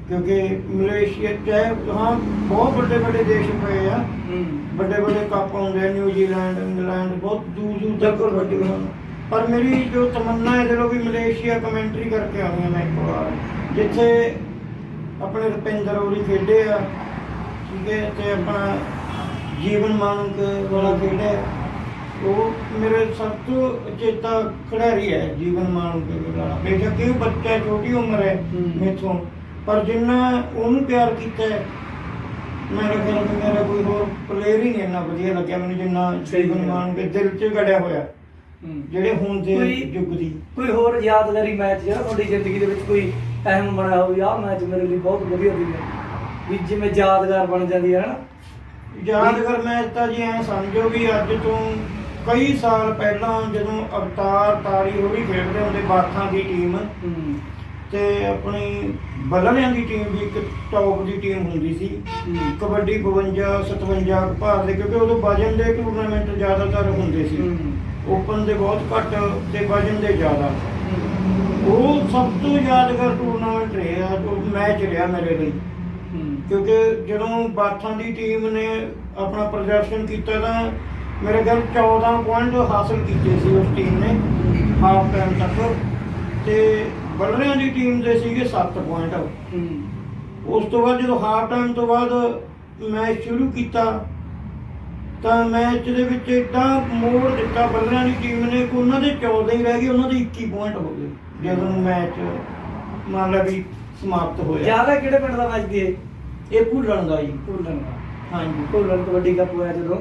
ਕਿਉਂਕਿ ਮਲੇਸ਼ੀਆ ਚਾਹੇ ਹਾਂ ਬਹੁਤ ਵੱਡੇ ਵੱਡੇ ਦੇਸ਼ ਪਏ ਆ। ਵੱਡੇ ਵੱਡੇ ਕੱਪ ਆਉਂਦੇ ਆ ਨਿਊਜ਼ੀਲੈਂਡ ਇੰਗਲੈਂਡ ਬਹੁਤ ਦੂਰ ਦੂਰ ਤੱਕ। ਵੱਡੇ ਹਨ ਪਰ ਮੇਰੀ ਜੋ ਤਮੰਨਾ ਹੈ ਦਿਲੋਂ ਵੀ ਮਲੇਸ਼ੀਆ ਕਮੈਂਟਰੀ ਕਰਕੇ ਆਉਣੀ ਹੈ ਮੈਂ ਇੱਕ ਵਾਰ ਜਿੱਥੇ ਆਪਣੇ ਰੁਪਿੰਦਰ ਹੋਰੀ ਖੇਡੇ ਆ ਠੀਕ ਹੈ ਤੇ ਆਪਣਾ ਜੀਵਨ ਮਾਨਕ ਵਾਲਾ ਖੇਡਿਆ ਉਹ ਮੇਰੇ ਸਭ ਤੋਂ ਚੇਤਾ ਖਿਡਾਰੀ ਹੈ ਜੀਵਨ ਮਾਨਕ ਵਾਲਾ। ਬੇਸ਼ੱਕ ਇਹ ਬੱਚਾ ਛੋਟੀ ਉਮਰ ਹੂੰ। ਮੇਥੋਂ। ਪਰ ਜਿੰਨਾ ਉਹਨੂੰ ਪਿਆਰ ਕੀਤਾ ਹੈ ਮੇਰੇ ਖਿਆਲ ਮੇਰਾ ਕੋਈ ਹੋਰ ਪਲੇਅਰ ਹੀ ਨਹੀਂ ਇੰਨਾ ਵਧੀਆ ਲੱਗਿਆ। ਮੈਨੂੰ ਜਿੰਨਾ ਸਹੀ ਜੀਵਨ ਗੱਲ। ਮਾਨ ਕੇ ਦਿਲ 'ਚ ਗੜਿਆ ਹੋਇਆ ਹੂੰ। ਜਿਹੜੇ ਹੁਣ ਦੇ ਕੋਈ- ਯੁੱਗ ਦੀ। ਕੋਈ ਹੋਰ ਯਾਦਗਾਰੀ ਮੈਚ ਜਿਹੜਾ ਤੁਹਾਡੀ ਜ਼ਿੰਦਗੀ ਦੇ ਵਿੱਚ ਕੋਈ ਅਹਿਮ ਬਣਿਆ ਹੋਵੇ ਆਹ ਮੈਚ ਮੇਰੇ ਲਈ ਬਹੁਤ ਵਧੀਆ ਸੀ ਵੀ ਜਿਵੇਂ ਯਾਦਗਾਰ ਬਣ ਜਾਂਦੀ ਹੈ ਹਨਾ ਯਾਦਗਾਰ ਮੈਚ ਤਾਂ ਜੀ ਐ ਸਮਝੋ ਵੀ ਅੱਜ ਤੋਂ ਕਈ ਸਾਲ ਪਹਿਲਾਂ ਜਦੋਂ ਅਵਤਾਰ ਤਾਰੀ ਹੋਰੀ ਖੇਡਦੇ ਹੁੰਦੇ ਬਾਥਾਂ ਦੀ ਟੀਮ। ਹੂੰ। ਤੇ ਆਪਣੀ ਬੱਲਰਿਆਂ ਦੀ ਟੀਮ ਵੀ ਇੱਕ ਟੌਪ ਦੀ ਟੀਮ ਹੁੰਦੀ ਸੀ। ਕਬੱਡੀ 52 57 ਭਾਰ ਦੇ ਕਿਉਂਕਿ ਉਦੋਂ ਵਜਨ ਦੇ ਟੂਰਨਾਮੈਂਟ ਜ਼ਿਆਦਾਤਰ ਹੁੰਦੇ ਸੀ। ਓਪਨ ਦੇ ਬਹੁਤ ਘੱਟ ਤੇ ਵਜਨ ਦੇ ਜ਼ਿਆਦਾ। ਉਹ ਸਭ ਤੋਂ ਯਾਦਗਾਰ ਟੂਰਨਾਮੈਂਟ ਰਿਹਾ ਉਹ ਮੈਚ ਰਿਹਾ ਮੇਰੇ ਲਈ। ਕਿਉਂਕਿ ਜਦੋਂ ਬਾਥਾਂ ਦੀ ਟੀਮ ਨੇ ਆਪਣਾ ਪ੍ਰਦਰਸ਼ਨ ਕੀਤਾ ਤਾਂ ਮੇਰੇ ਖਿਆਲ 14 ਪੁਆਇੰਟ ਹਾਸਲ ਕੀਤੇ ਸੀ ਉਸ ਟੀਮ ਨੇ ਹਾਫ ਟਾਈਮ ਤੱਕ। ਤੇ ਬੱਲਰਿਆਂ ਦੀ ਟੀਮ ਦੇ ਸੀਗੇ 7 ਪੁਆਇੰਟ ਹੂੰ। ਉਸ ਤੋਂ ਬਾਅਦ ਜਦੋਂ ਹਾਫ ਟਾਈਮ ਤੋਂ ਬਾਅਦ ਮੈਚ ਸ਼ੁਰੂ ਕੀਤਾ ਤਾਂ ਮੈਚ ਦੇ ਵਿੱਚ ਏਡਾ ਮੋੜ ਦਿੱਤਾ ਬੱਲਰਾਂ ਦੀ ਟੀਮ ਨੇ ਕਿ ਉਹਨਾਂ ਦੇ 14 ਹੀ ਰਹਿ ਗਏ ਉਹਨਾਂ ਦੇ 21 ਪੁਆਇੰਟ ਹੋ ਗਏ। ਜਦੋਂ ਮੈਚ ਮੰਨ ਲਾ ਵੀ ਸਮਾਪਤ ਹੋਇਆ। ਜ਼ਿਆਦਾ ਕਿਹੜੇ ਪਿੰਡ ਦਾ ਮੈਚ ਦੀ ਹੈ ਇਹ ਭੁੱਲਣ ਦਾ ਜੀ। ਭੁੱਲਣ ਹਾਂਜੀ। ਭੁੱਲਣ ਕਬੱਡੀ ਕੱਪ ਹੋਇਆ ਜਦੋਂ?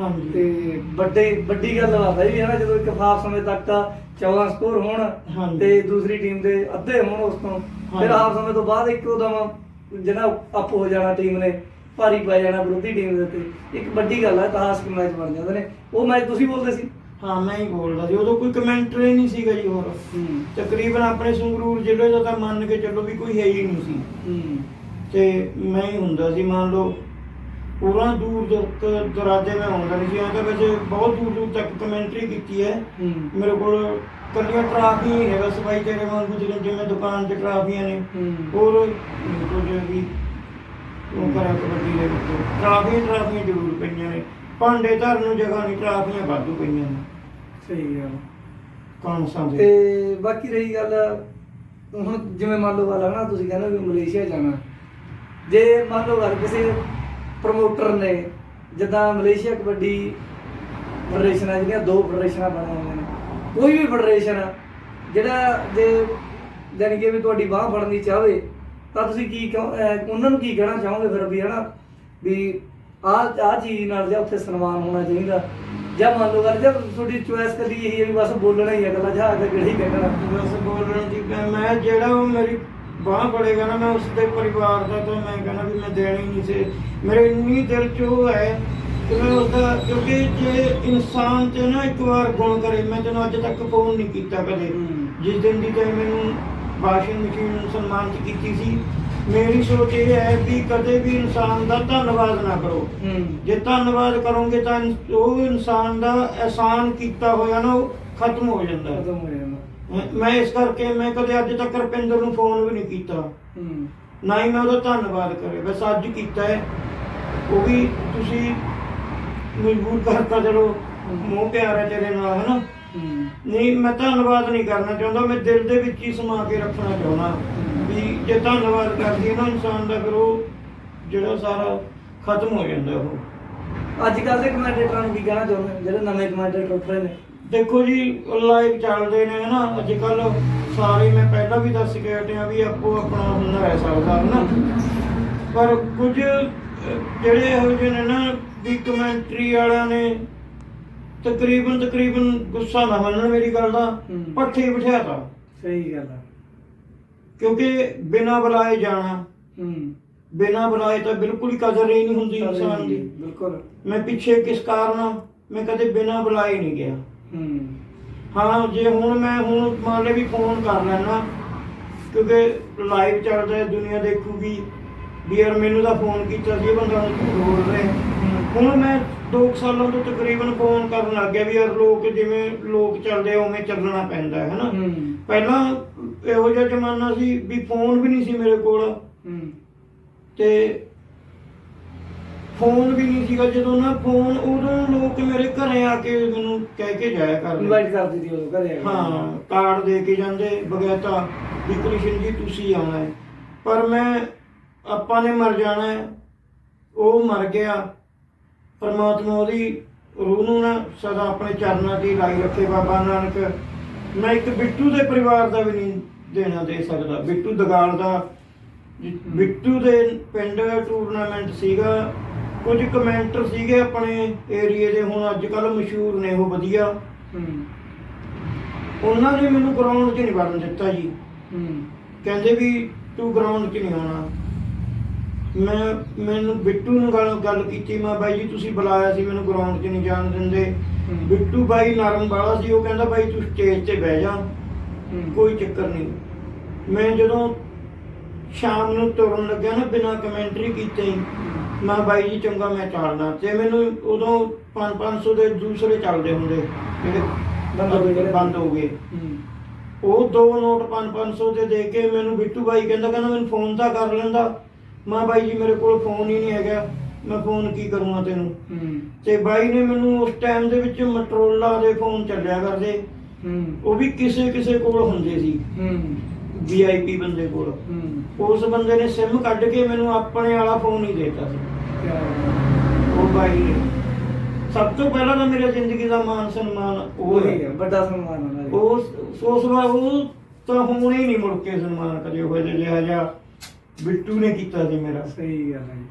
ਹਾਂਜੀ। ਤੇ ਵੱਡੇ ਵੱਡੀ ਗੱਲ ਆ ਬਈ ਹੈ ਨਾ ਜਦੋਂ ਇੱਕ ਹਾਫ ਸਮੇਂ ਤੱਕ ਤਾਂ 14 ਸਕੋਰ ਹੋਣ ਹਾਂਜੀ। ਤੇ ਦੂਸਰੀ ਟੀਮ ਦੇ ਅੱਧੇ ਹੋਣ ਉਸ ਤੋਂ ਫਿਰ ਹਾਂਜੀ। ਹਾਫ ਸਮੇਂ ਤੋਂ ਬਾਅਦ ਇੱਕੋ ਦਮ ਜਿਹੜਾ ਅਪ ਹੋ ਜਾਣਾ ਟੀਮ ਨੇ ਭਾਰੀ ਪੈ ਜਾਣਾ ਵਿਰੋਧੀ ਟੀਮ ਦੇ ਉੱਤੇ। ਇੱਕ ਵੱਡੀ ਗੱਲ ਹੈ ਇਤਿਹਾਸਕ ਮੈਚ ਬਣ ਜਾਂਦੇ ਨੇ। ਉਹ ਮੈਚ ਤੁਸੀਂ ਬੋਲਦੇ ਸੀ? ਹਾਂ ਮੈਂ ਹੀ ਬੋਲਦਾ ਸੀ। ਉਦੋਂ ਕੋਈ ਕਮੈਂਟਰੀ ਨਹੀਂ ਸੀਗਾ ਜੀ ਹੋਰ। ਹੂੰ। ਤਕਰੀਬਨ ਆਪਣੇ ਸੰਗਰੂਰ ਜ਼ਿਲ੍ਹੇ ਦਾ ਤਾਂ ਮੰਨ ਕੇ ਚੱਲੋ ਵੀ ਕੋਈ ਹੈ ਹੀ ਨਹੀਂ ਸੀ। ਹੂੰ। ਤੇ ਮੈਂ ਹੀ ਹੁੰਦਾ ਸੀ ਮੰਨ ਲਓ ਪੂਰਾ ਦੂਰ ਦਰਕ ਦਰਾਜੇ ਮੈਂ ਆਉਂਦਾ ਨਹੀਂ ਸੀ ਆਉਂਦਾ ਵੈਸੇ ਬਹੁਤ ਦੂਰ ਦੂਰ ਤੱਕ ਕਮੈਂਟਰੀ ਕੀਤੀ ਹੈ। ਹੂੰ। ਮੇਰੇ ਕੋਲ ਕੱਲੀਆਂ ਟਰਾਫੀਆਂ ਹੀ ਨੇ ਬਸ ਬਾਈ ਤੇਰੇ ਵਾਂਗੂ ਜਿਵੇਂ ਜਿਵੇਂ ਦੁਕਾਨ 'ਤੇ ਟਰਾਫੀਆਂ ਨੇ। ਹੂੰ। ਹੋਰ ਨਹੀਂ ਕੁਝ ਵੀ ਉਹ ਕਰਾਂ ਕਬੱਡੀ ਦੇ ਵਿੱਚ। ਟਰਾਫੀਆਂ ਟਰਾਫੀਆਂ ਜ਼ਰੂਰ ਪਈਆਂ ਨੇ। ਭਾਂਡੇ ਧਰਨ ਨੂੰ ਜਗ੍ਹਾ ਨਹੀਂ ਟਰਾਫੀਆਂ ਵਾਧੂ ਪਈਆਂ ਨੇ। ਸਹੀ ਗੱਲ। ਕਾਂਸਾਂ ਦੇ ਤੇ ਬਾਕੀ ਰਹੀ ਗੱਲ ਹੁਣ ਜਿਵੇਂ ਮੰਨ ਲਓ ਗੱਲ ਹੈ ਨਾ ਤੁਸੀਂ ਕਹਿੰਦੇ ਵੀ ਮਲੇਸ਼ੀਆ ਜਾਣਾ। ਜੇ ਮੰਨ ਲਓ ਗੱਲ ਕਿਸੇ ਪ੍ਰਮੋਟਰ ਨੇ। ਜਿੱਦਾਂ ਮਲੇਸ਼ੀਆ ਕਬੱਡੀ ਫੈਡਰੇਸ਼ਨ ਆ, ਜਿਹੜੀਆਂ ਦੋ ਫੈਡਰੇਸ਼ਨਾਂ ਬਣੀਆਂ ਹੋਈਆਂ ਨੇ। ਕੋਈ ਵੀ ਫੈਡਰੇਸ਼ਨ ਜਿਹੜਾ ਜੇ ਜਾਣੀ ਕਿ ਵੀ ਤੁਹਾਡੀ ਬਾਹ ਫੜਨੀ ਚਾਹਵੇ, ਤਾਂ ਤੁਸੀਂ ਕੀ ਕਹੋ- ਉਹਨਾਂ ਨੂੰ ਕੀ ਕਹਿਣਾ ਚਾਹੋਗੇ ਫਿਰ ਵੀ ਹਨਾ? ਵੀ ਆਹ ਆਹ ਚੀਜ਼ ਨਾਲ ਜਾਂ ਉੱਥੇ ਸਨਮਾਨ ਹੋਣਾ ਚਾਹੀਦਾ। ਜਾਂ ਮੰਨ ਲਓ ਕਰ ਜਾਂ ਤੁਹਾਡੀ ਚੁਆਇਸ ਕਦੀ ਇਹੀ ਹੈ ਵੀ ਬਸ ਬੋਲਣਾ ਹੀ ਹੈ ਗੱਲਾਂ ਜਾਂ ਦਾ ਕਿਹੜੀ ਕਹਿਣਾ। ਬਸ ਬੋਲਣ ਦੀ ਮੈਂ ਜਿਹੜਾ ਉਹ ਮੇਰੀ ਬਾਹ ਫੜੇਗਾ ਨਾ ਮੈਂ ਉਸ ਦੇ ਪਰਿਵਾਰ ਦਾ ਤਾਂ ਮੈਂ ਕਹਿੰਦਾ ਵੀ ਮੈਂ ਦੇਣੀ ਨਹੀਂ ਸੀ। ਮੇਰੇ ਇੰਨੀ ਦਿਲ ਚ ਉਹ ਹੈ ਕਿ ਮੈਂ ਉਸਦਾ ਕਿਉਂਕਿ ਜੇ ਇਨਸਾਨ ਤੇ ਨਾ ਇੱਕ ਵਾਰ ਗੁਣ ਕਰੇ ਮੈਂ ਤੈਨੂੰ ਅੱਜ ਤੱਕ ਫੋਨ ਨਹੀਂ ਕੀਤਾ ਕਦੇ। ਜਿਸ ਦਿਨ ਦੀ ਤੇ ਮੈਨੂੰ ਵਾਸ਼ਿੰਗ ਮਸ਼ੀਨ ਸਨਮਾਨਿਤ ਕੀਤੀ ਸੀ ਮੇਰੀ ਸੋਚ ਇਹ ਹੈ ਵੀ ਕਦੇ ਵੀ ਇਨਸਾਨ ਦਾ ਧੰਨਵਾਦ ਨਾ ਕਰੋ। ਜੇ ਧੰਨਵਾਦ ਕਰੋਗੇ ਤਾਂ ਉਹ ਇਨਸਾਨ ਦਾ ਅਹਿਸਾਨ ਕੀਤਾ ਹੋਇਆ ਨਾ ਉਹ ਖਤਮ ਹੋ ਜਾਂਦਾ। ਖਤਮ ਹੋ ਜਾਂਦਾ। ਮੈਂ- ਇਸ ਕਰਕੇ ਮੈਂ ਕਦੇ ਅੱਜ ਤੱਕ ਰੁਪਿੰਦਰ ਨੂੰ ਫੋਨ ਵੀ ਨਹੀਂ ਕੀਤਾ। ਹੂੰ। ਨਾ ਹੀ ਮੈਂ ਉਹਦਾ ਧੰਨਵਾਦ ਕਰੇ ਬਸ ਅੱਜ ਕੀਤਾ ਹੈ। ਉਹ ਵੀ ਤੁਸੀਂ ਮਜਬੂਰ ਕਰਤਾ ਚਲੋ ਮੋਹ ਪਿਆਰ ਹੈ ਤੇਰੇ ਨਾਲ ਹੈ ਨਾ ਹੂੰ। ਨਹੀਂ ਮੈਂ ਧੰਨਵਾਦ ਨਹੀਂ ਕਰਨਾ ਚਾਹੁੰਦਾ। ਮੈਂ ਦਿਲ ਦੇ ਵਿੱਚ ਹੀ ਸਮਾ ਕੇ ਰੱਖਣਾ ਚਾਹੁੰਦਾ ਵੀ ਜੇ ਧੰਨਵਾਦ ਕਰਦੀ ਨਾ ਇਨਸਾਨ ਦਾ ਫਿਰ ਉਹ ਜਿਹੜਾ ਸਾਰਾ ਖਤਮ ਹੋ ਜਾਂਦਾ ਉਹ। ਅੱਜ ਕੱਲ ਦੇ ਕਮੈਂਟੇਟਰਾਂ ਨੂੰ ਕੀ ਕਹਿਣਾ ਚਾਹੁੰਦੇ ਜਿਹੜੇ ਨਵੇਂ ਕਮੈਂਟੇਟਰ ਉੱਠ ਰਹੇ ਨੇ। ਦੇਖੋ ਜੀ ਲਾਈਵ ਚੱਲਦੇ ਨੇ ਨਾ ਅੱਜ ਕੱਲ ਸਾਰੇ ਮੈਂ ਪਹਿਲਾਂ ਵੀ ਦੱਸ ਕੇ ਹਟਿਆ ਵੀ ਆਪੋ ਆਪਣਾ ਹੁਨਰ ਹੈ ਹੈ ਨਾ ਪਰ ਕੁਝ ਜਿਹੜੇ ਇਹੋ ਜਿਹੇ ਨੇ ਨਾ ਵੀ ਕਮੈਂਟਰੀ ਵਾਲਿਆਂ ਨੇ ਤਕਰੀਬਨ ਤਕਰੀਬਨ ਗੁੱਸਾ ਨਾ ਮੰਨਣ ਮੇਰੀ ਗੱਲ ਦਾ। ਪੱਠੇ ਬਿਠਾਤਾ। ਸਹੀ ਗੱਲ ਆ। ਕਿਉਂਕਿ ਬਿਨਾਂ ਬੁਲਾਏ ਜਾਣਾ ਹੂੰ। ਬਿਨਾਂ ਬੁਲਾਏ ਤਾਂ ਬਿਲਕੁਲ ਹੀ ਕਦਰ ਹੀ ਨਹੀਂ ਹੁੰਦੀ ਇਨਸਾਨ ਦੀ। ਬਿਲਕੁਲ। ਮੈਂ ਪਿੱਛੇ ਕਿਸ ਕਾਰਨ ਮੈਂ ਕਦੇ ਬਿਨਾਂ ਬੁਲਾਏ ਨਹੀਂ ਗਿਆ। ਹੂੰ। ਹਾਂ ਜੇ ਹੁਣ ਮੈਂ ਹੁਣ ਮੰਨ ਲੈ ਵੀ ਫੋਨ ਕਰ ਲੈਣਾ ਕਿਉਂਕਿ ਲਾਈਵ ਚੱਲਦਾ ਹੈ ਦੁਨੀਆ ਦੇਖੂਗੀ ਵੀ ਯਾਰ ਮੈਨੂੰ ਤਾਂ ਫੋਨ ਕੀਤਾ ਸੀ ਇਹ ਬੰਦਾ ਹੁਣ ਝੂਠ ਬੋਲ ਰਿਹਾ? ਹੁਣ ਮੈਂ 2 ਸਾਲਾਂ ਤੋਂ ਤਕਰੀਬਨ ਫੋਨ ਕਰਨ ਲੱਗ ਗਿਆ ਵੀ ਯਾਰ ਲੋਕ ਜਿਵੇਂ ਲੋਕ ਚੱਲਦੇ ਆ ਉਵੇਂ ਚੱਲਣਾ ਪੈਂਦਾ ਹੈ ਹਨਾ ਪਹਿਲਾਂ ਇਹੋ ਜਿਹਾ ਜ਼ਮਾਨਾ ਸੀ ਵੀ ਫੋਨ ਵੀ ਨਹੀਂ ਸੀ ਮੇਰੇ ਕੋਲ। ਤੇ ਫੋਨ ਵੀ ਨਹੀਂ ਸੀਗਾ ਜਦੋਂ ਨਾ ਫੋਨ ਉਦੋਂ ਲੋਕ ਮੇਰੇ ਘਰੇ ਆ ਕੇ ਮੈਨੂੰ ਕਹਿ ਕੇ ਜਾਇਆ ਕਰਦੇ। ਇਨਵਾਈਟ ਕਰ ਦਿੱਤੀ ਉਹ ਘਰੇ ਆ ਕੇ। ਹਾਂ ਕਾਰਡ ਦੇ ਕੇ ਜਾਂਦੇ ਬਗੈਤਾ ਵੀ ਕ੍ਰਿਸ਼ਨ ਜੀ ਤੁਸੀਂ ਆਉਣਾ ਹੈ। ਪਰ ਮੈਂ ਆਪਾਂ ਨੇ ਮਰ ਜਾਣਾ ਹੈ ਉਹ ਮਰ ਗਿਆ। ਪਰਮਾਤਮਾ ਉਹਦੀ ਰੂਹ ਨੂੰ ਨਾ ਸਦਾ ਆਪਣੇ ਚਰਨਾਂ 'ਚ ਹੀ ਲਾਈ ਰੱਖੇ ਬਾਬਾ ਨਾਨਕ। ਮੈਂ ਇੱਕ ਬਿੱਟੂ ਦੇ ਪਰਿਵਾਰ ਦਾ ਵੀ ਨਹੀਂ ਦੇਣਾ ਦੇ ਸਕਦਾ। ਬਿੱਟੂ ਦਗਾਲ ਦਾ ਜਿ- ਬਿੱਟੂ ਦੇ ਪਿੰਡ ਟੂਰਨਾਮੈਂਟ ਸੀਗਾ। ਕੁਝ ਕਮੈਂਟਰ ਸੀਗੇ ਆਪਣੇ ਏਰੀਏ ਦੇ ਹੁਣ ਅੱਜ ਕੱਲ ਮਸ਼ਹੂਰ ਨੇ ਉਹ ਵਧੀਆ। ਹੂੰ। ਉਹਨਾਂ ਨੇ ਮੈਨੂੰ ਗਰਾਊਂਡ 'ਚ ਨਹੀਂ ਵੜਨ ਦਿੱਤਾ ਜੀ। ਹੂੰ। ਕਹਿੰਦੇ ਵੀ ਤੂੰ ਗਰਾਊਂਡ 'ਚ ਨਹੀਂ ਆਉਣਾ। ਮੈਂ ਮੈਨੂੰ ਬਿੱਟੂ ਨੂੰ ਗੱਲ ਗੱਲ ਕੀਤੀ ਮੈਂ ਬਾਈ ਜੀ ਤੁਸੀਂ ਬੁਲਾਇਆ ਸੀ ਮੈਨੂੰ ਗਰਾਊਂਡ 'ਚ ਨਹੀਂ ਜਾਣ ਦਿੰਦੇ। ਹੂੰ। ਬਿੱਟੂ ਬਾਈ ਨਰਮ ਵਾਲਾ ਸੀ ਉਹ ਕਹਿੰਦਾ ਬਾਈ ਤੂੰ ਸਟੇਜ ਤੇ ਬਹਿ ਜਾ। ਹੂੰ। ਕੋਈ ਚੱਕਰ ਨਹੀਂ। ਮੈਂ ਜਦੋਂ ਸ਼ਾਮ ਨੂੰ ਤੁਰਨ ਲੱਗਿਆ ਨਾ ਬਿਨਾਂ ਕਮੈਂਟਰੀ ਕੀਤੇ ਹੀ ਮੈਂ ਬਾਈ ਜੀ ਚੰਗਾ ਮੈਂ ਚੱਲਣਾ ਤੇ ਮੈਨੂੰ ਉਦੋਂ 5-500 ਦੇ ਦੂਸਰੇ ਚੱਲਦੇ ਹੁੰਦੇ ਜਿਹੜੇ ਬੰਦ ਹੋ ਗਏ। ਜਿਹੜੇ। ਬੰਦ ਹੋ ਗਏ। ਹੂੰ। ਉਹ ਦੋ ਨੋਟ 5-500 ਦੇ ਦੇ ਕੇ ਮੈਨੂੰ ਬਿੱਟੂ ਬਾਈ ਕਹਿੰਦਾ ਕਹਿੰਦਾ ਮੈਨੂੰ ਫੋਨ ਤਾਂ ਕਰ ਲੈਂਦਾ। ਮੈਂ ਬਾਈ ਜੀ ਮੇਰੇ ਕੋਲ ਫੋਨ ਹੀ ਨਹੀਂ ਹੈਗਾ। ਮੈਂ ਫੋਨ ਕੀ ਕਰੂੰਗਾ ਤੈਨੂੰ? ਤੇ ਬਾਈ ਨੇ ਮੈਨੂੰ ਉਸ ਟਾਈਮ ਦੇ ਵਿੱਚ ਮਟਰੋਲਾ ਦੇ ਫੋਨ ਚੱਲਿਆ ਕਰਦੇ। ਉਹ ਵੀ ਕਿਸੇ ਕਿਸੇ ਕੋਲ ਹੁੰਦੇ ਸੀ। ਵੀਆਈਪੀ ਬੰਦੇ ਕੋਲ। ਹੂੰ। ਉਸ ਬੰਦੇ ਨੇ ਸਿਮ ਕੱਢ ਕੇ ਮੈਨੂੰ ਆਪਣੇ ਵਾਲਾ ਫੋਨ ਹੀ ਦੇਤਾ ਸੀ। ਕਿਆ। ਉਹ ਬਾਈ ਨੇ। ਸਭ ਤੋਂ ਪਹਿਲਾਂ ਤਾਂ ਮੇਰੀ ਜ਼ਿੰਦਗੀ ਦਾ ਮਾਨ ਸਨਮਾਨ ਉਹ ਉਹੀ ਹੈ ਹੈ ਵੱਡਾ ਸਨਮਾਨ ਉਹਨਾਂ ਦਾ। ਉਸ ਉਸ ਵਾਰ ਉਹ ਤਾਂ ਹੁਣ ਹੀ ਨਹੀਂ ਮੁੜ ਕੇ ਸਨਮਾਨ ਕਦੇ ਹੋਏ ਜਿਹਾ ਜਿਹਾ ਬਿੱਟੂ ਨੇ ਕੀਤਾ ਸੀ ਮੇਰਾ। ਸਹੀ ਗੱਲ ਹੈ ਜੀ।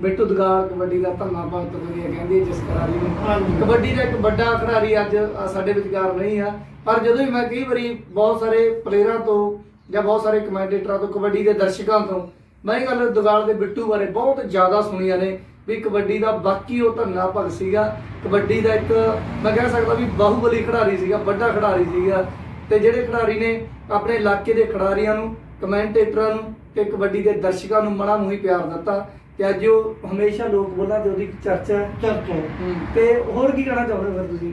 ਬਿੱਟੂ ਦਗਾਲ ਕਬੱਡੀ ਦਾ ਧੰਨਾ ਭਗਤ ਦੁਨੀਆ ਕਹਿੰਦੀ ਹੈ ਜਿਸ ਖਿਡਾਰੀ ਨੂੰ। ਹਾਂਜੀ। ਕਬੱਡੀ ਦਾ ਇੱਕ ਵੱਡਾ ਖਿਡਾਰੀ ਅੱਜ ਸਾਡੇ ਵਿਚਕਾਰ ਨਹੀਂ ਆ। ਪਰ ਜਦੋਂ ਵੀ ਮੈਂ ਕਈ ਵਾਰੀ ਬਹੁਤ ਸਾਰੇ ਪਲੇਅਰਾਂ ਤੋਂ ਜਾਂ ਬਹੁਤ ਸਾਰੇ ਕਮੈਂਟੇਟਰਾਂ ਤੋਂ ਕਬੱਡੀ ਦੇ ਦਰਸ਼ਕਾਂ ਤੋਂ ਮੈਂ ਇਹ ਗੱਲ ਦਗਾਲ ਦੇ ਬਿੱਟੂ ਬਾਰੇ ਬਹੁਤ ਜ਼ਿਆਦਾ ਸੁਣੀਆਂ ਨੇ ਵੀ ਕਬੱਡੀ ਦਾ ਬਾਕੀ ਉਹ ਧੰਨਾ ਭਗਤ ਸੀਗਾ। ਕਬੱਡੀ ਦਾ ਇੱਕ ਮੈਂ ਕਹਿ ਸਕਦਾ ਵੀ ਬਾਹੂਬਲੀ ਖਿਡਾਰੀ ਸੀਗਾ ਵੱਡਾ ਖਿਡਾਰੀ ਸੀਗਾ ਤੇ ਜਿਹੜੇ ਖਿਡਾਰੀ ਨੇ ਆਪਣੇ ਇਲਾਕੇ ਦੇ ਖਿਡਾਰੀਆਂ ਨੂੰ ਕਮੈਂਟੇਟਰਾਂ ਨੂੰ ਤੇ ਕਬੱਡੀ ਦੇ ਦਰਸ਼ਕਾਂ ਨੂੰ ਮਨਾ ਮੁਹੀ ਪਿਆਰ ਦਿੱਤਾ ਤੇ ਅੱਜ ਉਹ ਹਮੇਸ਼ਾ ਲੋਕ ਬੋਲਾਂ ਤੇ ਉਹਦੀ ਚਰਚਾ ਹੈ ਚਰਚਾ ਹੈ। ਤੇ ਹੋਰ ਕੀ ਕਹਿਣਾ ਚਾਹੁੰਦੇ ਹੋ ਫਿਰ ਤੁਸੀਂ?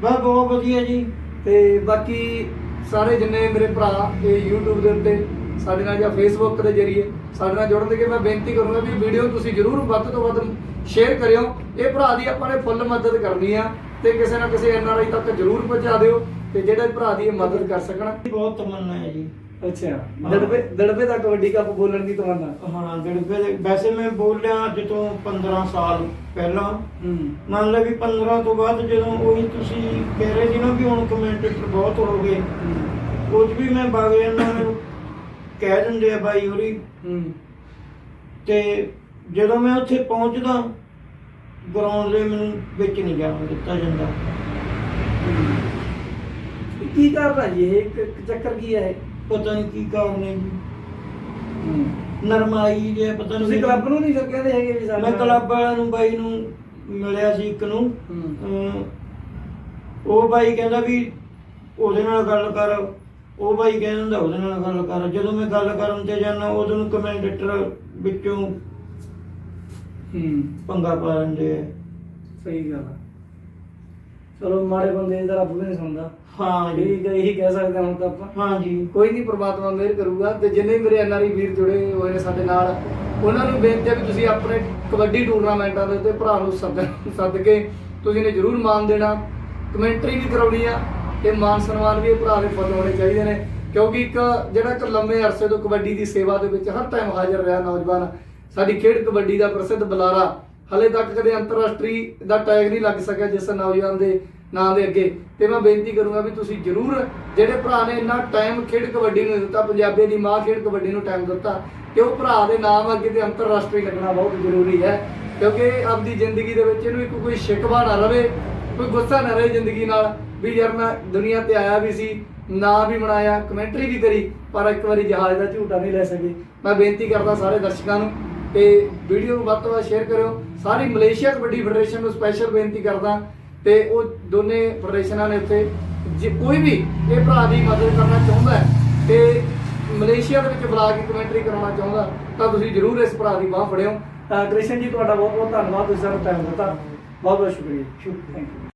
ਬਸ ਬਹੁਤ ਵਧੀਆ ਜੀ। ਤੇ ਬਾਕੀ ਸਾਰੇ ਜਿੰਨੇ ਮੇਰੇ ਭਰਾ ਇਹ YouTube ਦੇ ਉੱਤੇ, ਸਾਡੇ ਨਾਲ ਜਾਂ Facebook ਦੇ ਜ਼ਰੀਏ ਸਾਡੇ ਨਾਲ ਜੁੜਨ ਦੇ ਕੇ ਮੈਂ ਬੇਨਤੀ ਕਰੂੰਗਾ ਵੀ ਵੀਡੀਓ ਤੁਸੀਂ ਜਰੂਰ ਵੱਧ ਤੋਂ ਵੱਧ ਸ਼ੇਅਰ ਕਰਿਓ। ਇਹ ਭਰਾ ਦੀ ਆਪਾਂ ਨੇ ਫੁੱਲ ਮਦਦ ਕਰਨੀ ਆ ਤੇ ਕਿਸੇ ਨਾ ਕਿਸੇ ਐਨਆਰਆਈ ਤੱਕ ਜਰੂਰ ਪਹੁੰਚਾ ਦਿਓ ਤੇ ਜਿਹੜੇ ਭਰਾ ਦੀ ਇਹ ਮਦਦ ਕਰ ਸਕਣ। ਬਹੁਤ ਤਮੰਨਾ ਹੈ ਜੀ। ਅੱਛਾ। ਦੜਬੇ ਦੜਬੇ ਦਾ ਕਬੱਡੀ ਕੱਪ ਬੋਲਣ ਦੀ ਤਮੰਨਾ। ਹਾਂ ਦਿੜਬੇ ਦੇ ਵੈਸੇ ਮੈਂ ਬੋਲਿਆ ਅੱਜ ਤੋਂ 15 ਸਾਲ ਪਹਿਲਾਂ। ਹੂੰ। ਮੰਨ ਲਓ ਵੀ 15 ਤੋਂ ਬਾਅਦ ਜਦੋਂ ਉਹੀ ਤੁਸੀਂ ਕਹਿ ਰਹੇ ਸੀ ਨਾ ਵੀ ਹੁਣ ਕਮੈਂਟੇਟਰ ਬਹੁਤ ਹੋ ਗਏ। ਉਹ 'ਚ ਵੀ ਮੈਂ ਵਗ ਜਾਂਦਾ ਮੈਨੂੰ ਕਹਿ ਦਿੰਦੇ ਆ ਬਾਈ ਹੋਰੀ। ਹੂੰ। ਤੇ ਜਦੋਂ ਮੈਂ ਉੱਥੇ ਪਹੁੰਚਦਾ ਗਰਾਊਂਡ ਦੇ ਮੈਨੂੰ ਵਿੱਚ ਨਹੀਂ ਜਾਣ ਦਿੱਤਾ ਜਾਂਦਾ। ਕੀ ਕਰਦਾ ਇਹ ਚੱਕਰ ਕੀ ਹੈ ਪਤਾ ਨਹੀਂ ਕੀ ਕਾਰਨ ਹੈ ਜੀ। ਨਰਮਾਈ ਜੇ ਪਤਾ ਨਹੀਂ ਤੁਸੀਂ ਕਲੱਬ ਨੂੰ ਨਹੀਂ ਕਹਿੰਦੇ ਹੈਗੇ ਵੀ ਸਾਡੇ ਮੈਂ ਕਲੱਬ ਵਾਲਿਆਂ ਨੂੰ ਬਾਈ ਨੂੰ ਮਿਲਿਆ ਸੀ ਇੱਕ ਨੂੰ। ਅਮ ਉਹ ਬਾਈ ਕਹਿੰਦਾ ਵੀ ਉਹਦੇ ਨਾਲ ਗੱਲ ਕਰ। ਉਹ ਬਾਈ ਕਹਿੰਦਾ ਉਹਦੇ ਨਾਲ ਗੱਲ ਕਰ। ਜਦੋਂ ਮੈਂ ਗੱਲ ਕਰਨ ਤੇ ਜਾਂਦਾ ਉਦੋਂ ਨੂੰ ਕਮੈਂਟੇਟਰ ਵਿੱਚੋਂ ਹੂੰ। ਪੰਗਾ ਪਾ ਲੈਂਦੇ ਆ। ਸਹੀ ਗੱਲ ਆ। ਚਲੋ ਮਾੜੇ ਬੰਦੇ ਦਾ ਰੱਬ ਵੀ ਨਹੀਂ ਸੁਣਦਾ। ਹਾਂ ਜੀ ਇਹੀ ਇਹੀ ਕਹਿ ਸਕਦੇ ਹਾਂ ਹੁਣ ਤਾਂ ਆਪਾਂ। ਹਾਂ ਜੀ ਕੋਈ ਨਹੀਂ ਪ੍ਰਮਾਤਮਾ ਮਿਹਰ ਕਰੂਗਾ ਤੇ ਜਿੰਨੇ ਮੇਰੇ ਐਨਆਰਆਈ ਵੀਰ ਜੁੜੇ ਹੋਏ ਨੇ ਸਾਡੇ ਨਾਲ ਉਹਨਾਂ ਨੂੰ ਬੇਨਤੀ ਹੈ ਵੀ ਤੁਸੀਂ ਆਪਣੇ ਕਬੱਡੀ ਟੂਰਨਾਮੈਂਟਾਂ ਦੇ ਉੱਤੇ ਭਰਾ ਨੂੰ ਸੱਦ ਸੱਦ ਕੇ ਤੁਸੀਂ ਨੇ ਜ਼ਰੂਰ ਮਾਨ ਦੇਣਾ। ਕਮੈਂਟਰੀ ਵੀ ਕਰਾਉਣੀ ਆ ਤੇ ਮਾਨ ਸਨਮਾਨ ਵੀ ਇਹ ਭਰਾ ਦੇ ਫੁੱਲ ਹੋਣੇ ਚਾਹੀਦੇ ਨੇ। ਕਿਉਂਕਿ ਇੱਕ ਜਿਹੜਾ ਇੱਕ ਲੰਮੇ ਅਰਸੇ ਤੋਂ ਕਬੱਡੀ ਦੀ ਸੇਵਾ ਦੇ ਵਿੱਚ ਹਰ ਟਾਈਮ ਹਾਜ਼ਰ ਰਿਹਾ ਨੌਜਵਾਨ ਸਾਡੀ ਖੇਡ ਕਬੱਡੀ ਦਾ ਪ੍ਰਸਿੱਧ ਬੁਲਾਰਾ ਹਲੇ ਤੱਕ ਕਦੇ ਅੰਤਰਰਾਸ਼ਟਰੀ ਦਾ ਟੈਗ ਨਹੀਂ ਲੱਗ ਸਕਿਆ ਜਿਸ ਨੌਜਵਾਨ ਦੇ ਨਾਂ ਦੇ ਅੱਗੇ। ਤੇ ਮੈਂ ਬੇਨਤੀ ਕਰੂੰਗਾ ਵੀ ਤੁਸੀਂ ਜਰੂਰ ਜਿਹੜੇ ਭਰਾ ਨੇ ਇੰਨਾ ਟਾਈਮ ਖੇਡ ਕਬੱਡੀ ਨੂੰ ਦਿੱਤਾ ਪੰਜਾਬੀ ਦੀ ਮਾਂ ਖੇਡ ਕਬੱਡੀ ਨੂੰ ਟਾਈਮ ਦਿੱਤਾ ਤੇ ਉਹ ਭਰਾ ਦੇ ਨਾਮ ਅੱਗੇ ਤੇ ਅੰਤਰਰਾਸ਼ਟਰੀ ਲੱਗਣਾ ਬਹੁਤ ਜ਼ਰੂਰੀ ਹੈ। ਕਿਉਂਕਿ ਆਪਦੀ ਜ਼ਿੰਦਗੀ ਦੇ ਵਿੱਚ ਇਹਨੂੰ ਇੱਕ ਕੋਈ ਸ਼ਿਕਵਾ ਨਾ ਰਵੇ, ਕੋਈ ਗੁੱਸਾ ਨਾ ਰਹੇ ਜ਼ਿੰਦਗੀ ਨਾਲ, ਵੀ ਯਾਰ ਮੈਂ ਦੁਨੀਆ ਤੇ ਆਇਆ ਵੀ ਸੀ, ਨਾਂ ਵੀ ਬਣਾਇਆ ਕਮੈਂਟਰੀ ਵੀ ਕਰੀ, ਪਰ ਇੱਕ ਵਾਰੀ ਜਹਾਜ਼ ਦਾ ਝੂਟਾ ਨਹੀਂ ਲੈ ਸਕੇ। ਮੈਂ ਬੇਨਤੀ ਕਰਦਾ ਸਾਰੇ ਦਰਸ਼ਕਾਂ ਨੂੰ ਤੇ ਵੀਡੀਓ ਨੂੰ ਵੱਧ ਤੋਂ ਵੱਧ ਸ਼ੇਅਰ ਕਰਿਓ। ਸਾਰੀ ਮਲੇਸ਼ੀਆ ਕਬੱਡੀ ਫੈਡਰੇਸ਼ਨ ਨੂੰ ਸਪੈਸ਼ਲ ਬੇਨਤੀ ਕਰਦਾ ਤੇ ਉਹ ਦੋਨੇ ਫੈਡਰੇਸ਼ਨਾਂ ਨੇ ਉੱਥੇ ਜੇ ਕੋਈ ਵੀ ਇਹ ਭਰਾ ਦੀ ਮਦਦ ਕਰਨਾ ਚਾਹੁੰਦਾ ਤੇ ਮਲੇਸ਼ੀਆ ਦੇ ਵਿੱਚ ਬੁਲਾ ਕੇ ਕਮੈਂਟਰੀ ਕਰਾਉਣਾ ਚਾਹੁੰਦਾ ਤਾਂ ਤੁਸੀਂ ਜਰੂਰ ਇਸ ਭਰਾ ਦੀ ਬਾਹ ਫੜਿਓ। ਕ੍ਰਿਸ਼ਨ ਜੀ ਤੁਹਾਡਾ ਬਹੁਤ ਬਹੁਤ ਧੰਨਵਾਦ ਤੁਸੀਂ ਸਾਨੂੰ ਟਾਈਮ ਦਿੱਤਾ। ਬਹੁਤ ਬਹੁਤ ਸ਼ੁਕਰੀਆ। ਸ਼ੁਕਰੀਆ। Thank you